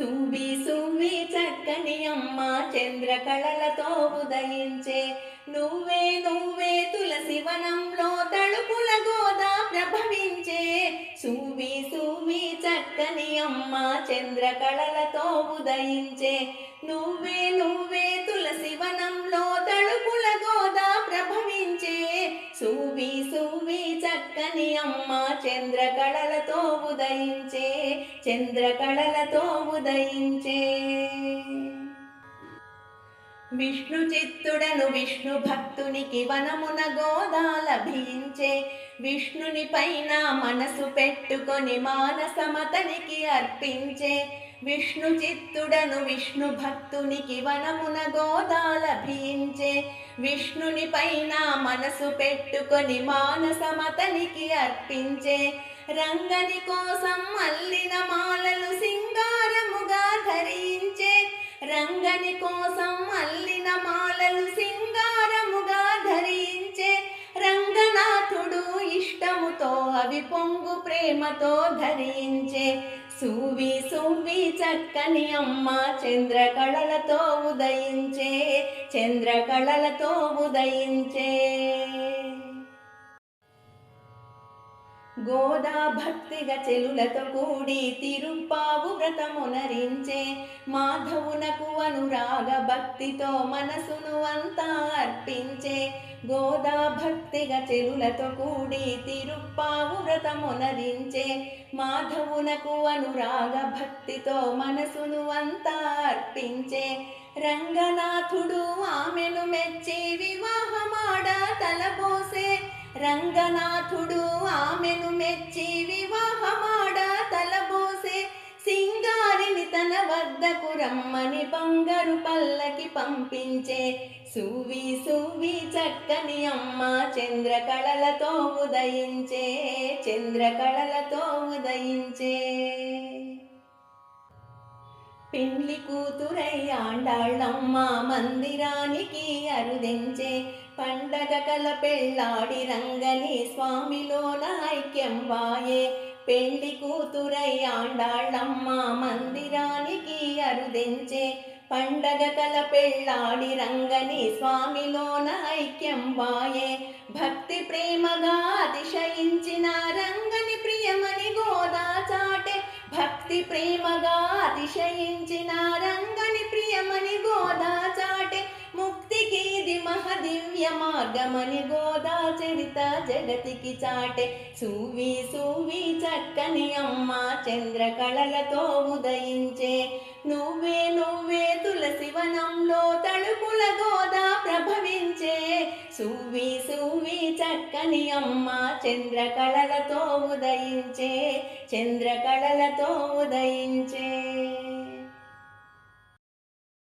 సువి సువి చక్కని అమ్మ చంద్ర కళలతో ఉదయించే నువ్వే నువ్వే తులసి వనంలో తడుపుల గోదా ప్రభవించే సువి సువి చక్కని అమ్మ చంద్ర కళలతో ఉదయించే నువ్వే నువ్వే తులసి వనంలో తడుపుల గోదా ప్రభవించే సువి సువి చక్కని అమ్మ చంద్రకళలతో ఉదయించే చంద్రకళలతో ఉదయించే. విష్ణు చిత్తుడను విష్ణు భక్తునికి వనమున గోదా లభించే విష్ణుని పైన మనసు పెట్టుకొని మానసమతనికి అర్పించే విష్ణు చిత్తుడను విష్ణు భక్తునికి వనమున గోదా లభించే విష్ణుని పైన మనసు పెట్టుకొని మానసమతనికి అర్పించే. రంగని కోసం అల్లిన మాలలు సింగారముగా ధరించే. రంగని కోసం అల్లిన మాలలు సింగారముగా ధరించే. రంగనాథుడు ఇష్టముతో అవి పొంగు ప్రేమతో ధరించే. చక్కని అమ్మ చంద్రకళలతో ఉదయించే చంద్రకళలతో ఉదయించే. గోదా భక్తిగా చెలులతో కూడి తిరుపావు వ్రతమునరించే మాధవునకు అనురాగ భక్తితో మనసును అంతా అర్పించే గోదా భక్తిగా చెలులతో కూడి తిరుప్పావు వ్రతమునరించే మాధవునకు అనురాగ భక్తితో మనసును అంతా అర్పించే రంగనాథుడు ఆమెను మెచ్చి వివాహమాడ రంగనాథుడు ఆమెను మెచ్చి వివాహమాడ తలబోసే సింగారిని తన వద్దకు రమ్మని బంగారు పల్లకి పంపించే సువి సువి చక్కని అమ్మ చంద్రకళలతో ఉదయించే చంద్రకళలతో ఉదయించే. పెండ్లి కూతురై ఆండాళ్ళమ్మ మందిరానికి అరుదించే పండగ కల పెళ్ళాడి రంగని స్వామిలోన ఐక్యం వాయే. పెండ్లి కూతురై ఆండాళ్ళమ్మ మందిరానికి అరుదించే పండగ కల పెళ్ళాడి రంగని స్వామిలోన ఐక్యం వాయే. భక్తి ప్రేమగా అతిశయించిన రంగని ప్రియమని గోదా చాటే. భక్తి ప్రేమగా అతిశయించిన రంగని ప్రియమని గోదా చాటే ముక్తికి ఇది మహదివ్య మార్గమని గోదా చరిత జగతికి చాటే. సూవి సూవి చక్కని అమ్మ చంద్రకళలతో ఉదయించే. నువ్వే నువ్వే తులసివనంలో వనంలో గోదా ప్రభవించే. సూవి సూవి చక్కని అమ్మ చంద్రకళలతో ఉదయించే. చంద్రకళలతో ఉదయించే